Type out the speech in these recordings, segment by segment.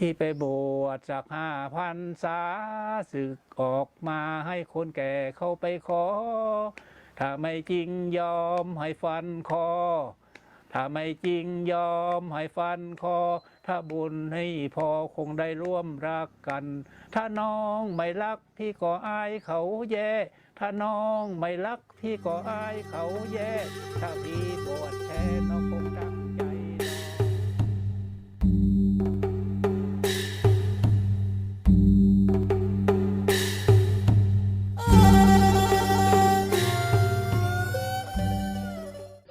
พี่ไปบวชจากห้าพันษาศึกออกมาให้คนแก่เข้าไปขอ ถ้าไม่จริงยอมให้ฟันคอ ถ้าไม่จริงยอมให้ฟันคอ ถ้าบุญให้พอคงได้ร่วมรักกัน ถ้าน้องไม่รักพี่ก็อายเขาแย่ ถ้าน้องไม่รักพี่ก็อายเขาแย่ ถ้าพี่บวช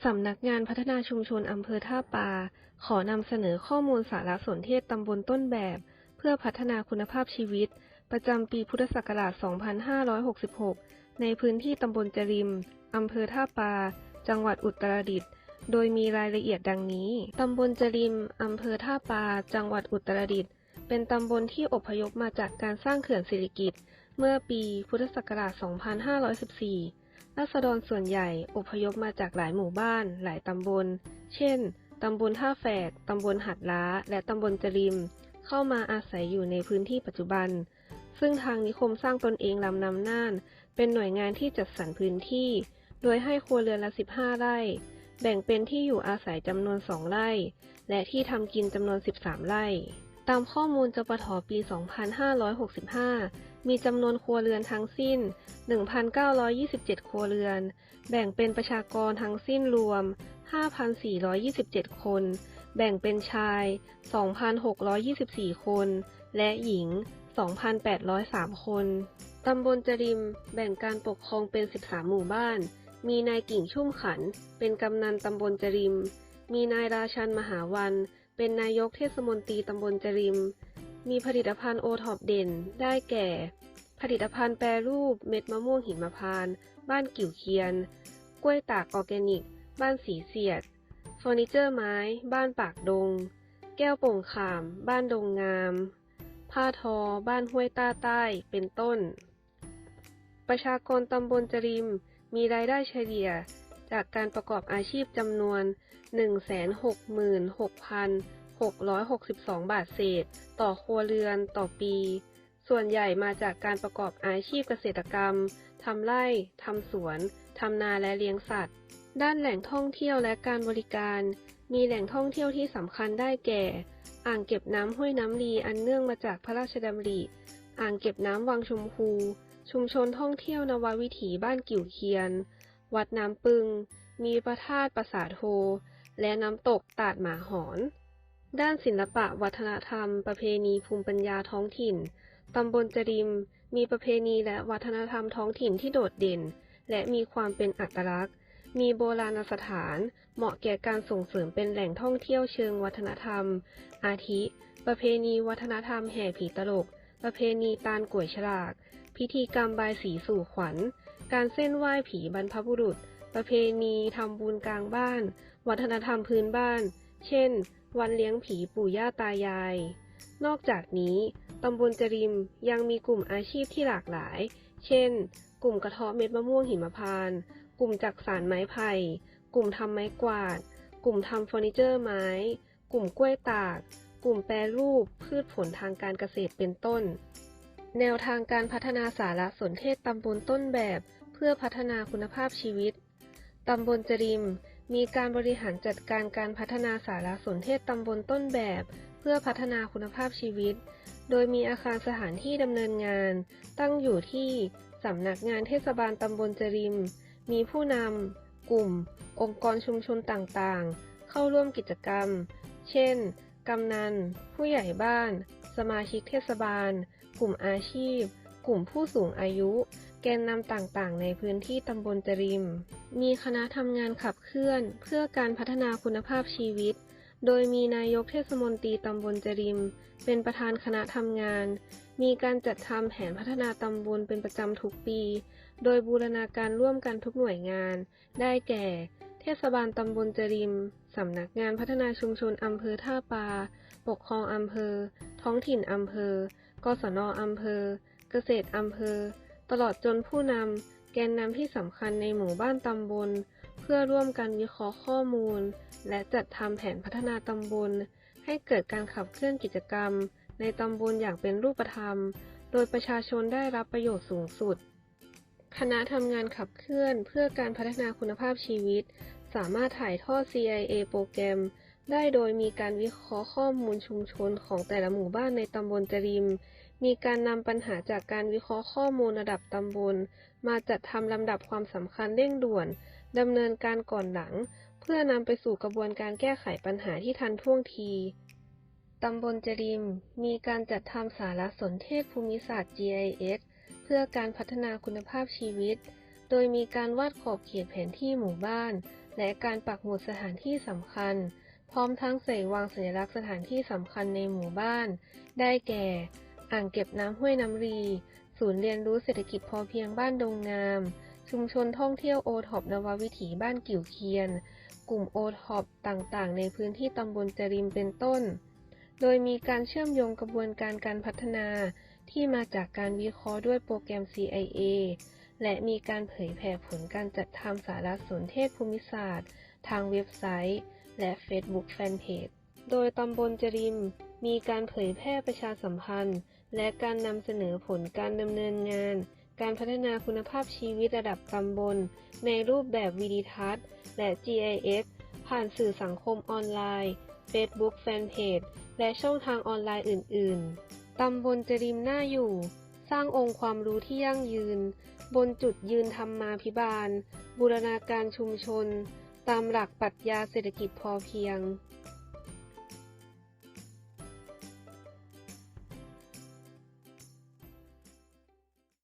สำนักงานพัฒนาชุมชนอำเภอท่าปา ขอนำเสนอข้อมูลสารสนเทศตำบลต้นแบบ เพื่อพัฒนาคุณภาพชีวิต ประจำปีพุทธศักราช 2566 ในพื้นที่ตำบลจริมอำเภอท่าปา จังหวัดอุตรดิตถ์โดยมีรายละเอียดดังนี้ ตำบลจริมอำเภอท่าปา จังหวัดอุตรดิตถ์เป็นตำบลที่อพยพมาจากการสร้างเขื่อนสิริกิตเมื่อปีพุทธศักราช 2514 ราษฎรส่วนใหญ่อพยพมาจากหลายหมู่บ้าน หลายตำบล เช่น ตำบลท่าแฝก ตำบลหัดล้า และตำบลจริม เข้ามาอาศัยอยู่ในพื้นที่ปัจจุบัน ซึ่งทางนิคมสร้างตนเองลำนำน่าน เป็นหน่วยงานที่จัดสรรพื้นที่ โดยให้ครัวเรือนละ 15 ไร่ แบ่งเป็นที่อยู่อาศัยจำนวน 2 ไร่ และที่ทำกินจำนวน 13 ไร่ ตามข้อมูลจปทปี 2565 มีจำนวนครัวเรือนทั้งสิ้น 1,927 ครัวเรือน แบ่งเป็นประชากรทั้งสิ้นรวม 5,427 คน แบ่งเป็นชาย 2,624 คน และหญิง 2,803 คน ตำบลจริม แบ่งการปกครองเป็น 13 หมู่บ้าน มีนายกิ่งชุ่มขัน เป็นกำนันตำบลจริม มีนายราชันมหาวัน เป็นนายกเทศมนตรีตำบลจริม มีผลิตภัณฑ์โอท็อปเด่น ได้แก่ ผลิตภัณฑ์แปรรูปเม็ดมะม่วงหิมพานต์บ้านกิ่วเคียน กล้วยตากออร์แกนิก บ้านสีเสียดเฟอร์นิเจอร์ไม้ บ้านปากดง แก้วโป่งขาม บ้านดงงาม ผ้าทอ บ้านห้วยต้าใต้ เป็นต้น ประชากรตำบลจริม มีรายได้เฉลี่ย จากการประกอบอาชีพจำนวน 166,662 บาทเศษ ต่อครัวเรือนต่อปี ส่วนใหญ่มาจากการประกอบอาชีพเกษตรกรรม ทำไร่ ทำสวน ทำนาและเลี้ยงสัตว์ ด้านแหล่งท่องเที่ยวและการบริการ มีแหล่งท่องเที่ยวที่สำคัญได้แก่ อ่างเก็บน้ำห้วยน้ำลีอันเนื่องมาจากพระราชดำริ อ่างเก็บน้ำวังชมพู ชุมชนท่องเที่ยวนววิถีบ้านกิ่วเคียน วัดน้ำปึง มีพระธาตุปราสาทโทและน้ำตกตาดหมาหอน ด้านศิลปะวัฒนธรรม ประเพณีภูมิปัญญาท้องถิ่น ตำบลจริม มีประเพณีและวัฒนธรรมท้องถิ่นที่โดดเด่น และมีความเป็นอัตลักษณ์ มีโบราณสถาน เหมาะแก่การส่งเสริมเป็นแหล่งท่องเที่ยวเชิงวัฒนธรรม อาทิ ประเพณีวัฒนธรรมแห่ผีตลก ประเพณีตาลก่วยฉลาก พิธีกรรมบายสีสู่ขวัญ การเส้นไหว้ผีบรรพบุรุษ ประเพณีทำบุญกลางบ้าน วัฒนธรรมพื้นบ้าน เช่น วันเลี้ยงผีปู่ย่าตายาย นอกจากนี้ตำบลจริมยังมีกลุ่มอาชีพที่หลากหลาย เช่น กลุ่มกระเทาะเม็ดมะม่วงหิมพานต์กลุ่มจักสานไม้ไผ่ กลุ่มทำไม้กวาด กลุ่มทำเฟอร์นิเจอร์ไม้ กลุ่มกล้วยตาก กลุ่มแปรรูปพืชผลทางการเกษตรเป็นต้น แนวทางการพัฒนาสารสนเทศตำบลต้นแบบเพื่อพัฒนาคุณภาพชีวิต ตำบลจริม มีการบริหารจัดการการพัฒนาสารสนเทศตำบลต้นแบบ เพื่อพัฒนาคุณภาพชีวิต โดยมีอาคารสถานที่ดำเนินงาน ตั้งอยู่ที่สำนักงานเทศบาลตำบลจริม มีผู้นำกลุ่ม องค์กรชุมชนต่างๆ เข้าร่วมกิจกรรม เช่น กำนัน ผู้ใหญ่บ้าน สมาชิกเทศบาล กลุ่มอาชีพ กลุ่มผู้สูงอายุ แกนนำต่างๆ ในพื้นที่ตำบลจริม มีคณะทำงานขับเคลื่อน เพื่อการพัฒนาคุณภาพชีวิต โดยมีนายกเทศมนตรีตำบลจริม เป็นประธานคณะทำงาน มีการจัดทำแผนพัฒนาตำบลเป็นประจำทุกปี โดยบูรณาการร่วมกันทุกหน่วยงาน ได้แก่ เทศบาลตำบลจริม สำนักงานพัฒนาชุมชนอำเภอท่าปา ปกครองอำเภอ ท้องถิ่นอำเภอ กศนอำเภอ เกษตรอำเภอ ตลอดจนผู้นำ แกนนำที่สำคัญในหมู่บ้านตำบล เพื่อร่วมกันวิเคราะห์ข้อมูล และจัดทำแผนพัฒนาตำบล ให้เกิดการขับเคลื่อนกิจกรรม ในตำบลอย่างเป็นรูปธรรม โดยประชาชนได้รับประโยชน์สูงสุด คณะทำงานขับเคลื่อนเพื่อการพัฒนาคุณภาพชีวิต สามารถถ่ายทอด CIA โปรแกรม ได้โดยมีการวิเคราะห์ข้อมูลชุมชนของแต่ละหมู่บ้านในตำบลจริม มีการนำปัญหาจากการวิเคราะห์ข้อมูลระดับตำบล มาจัดทำลำดับความสำคัญเร่งด่วนดำเนินการก่อนหลัง เพื่อนำไปสู่กระบวนการแก้ไขปัญหาที่ทันท่วงทีตำบลจริม มีการจัดทำสารสนเทศภูมิศาสตร์ GIS เพื่อการพัฒนาคุณภาพชีวิต โดยมีการวาดขอบเขตแผนที่หมู่บ้าน และการปักหมุดสถานที่สำคัญ พร้อมทั้งใส่วางสัญลักษณ์สถานที่สำคัญในหมู่บ้าน ได้แก่ อ่างเก็บน้ำห้วยน้ำรี ศูนย์เรียนรู้เศรษฐกิจพอเพียงบ้านดงงาม ชุมชนท่องเที่ยวโอท็อปนววิถีบ้านกิ่วเคียน กลุ่มโอท็อปต่างๆ ในพื้นที่ตำบลจริมเป็นต้น โดยมีการเชื่อมโยงกระบวนการการพัฒนา ที่มาจากการวิเคราะห์ด้วยโปรแกรม CIA และมีการเผยแผ่ผลการจัดทำสารสนเทศภูมิศาสตร์ ทางเว็บไซต์ และ Facebook Fanpage โดยตำบลจริม มีการเผยแพร่ประชาสัมพันธ์ และการนำเสนอผลการดำเนินงาน การพัฒนาคุณภาพชีวิตระดับตำบล ในรูปแบบวิดีทัศน์ และ GIS ผ่านสื่อสังคมออนไลน์ Facebook Fanpage และช่องทางออนไลน์อื่น ๆ ตำบลจริมหน้าอยู่ สร้างองค์ความรู้ที่ยั่งยืน บนจุดยืนธรรมาภิบาล บูรณาการชุมชน ตามหลักปรัชญาเศรษฐกิจพอเพียง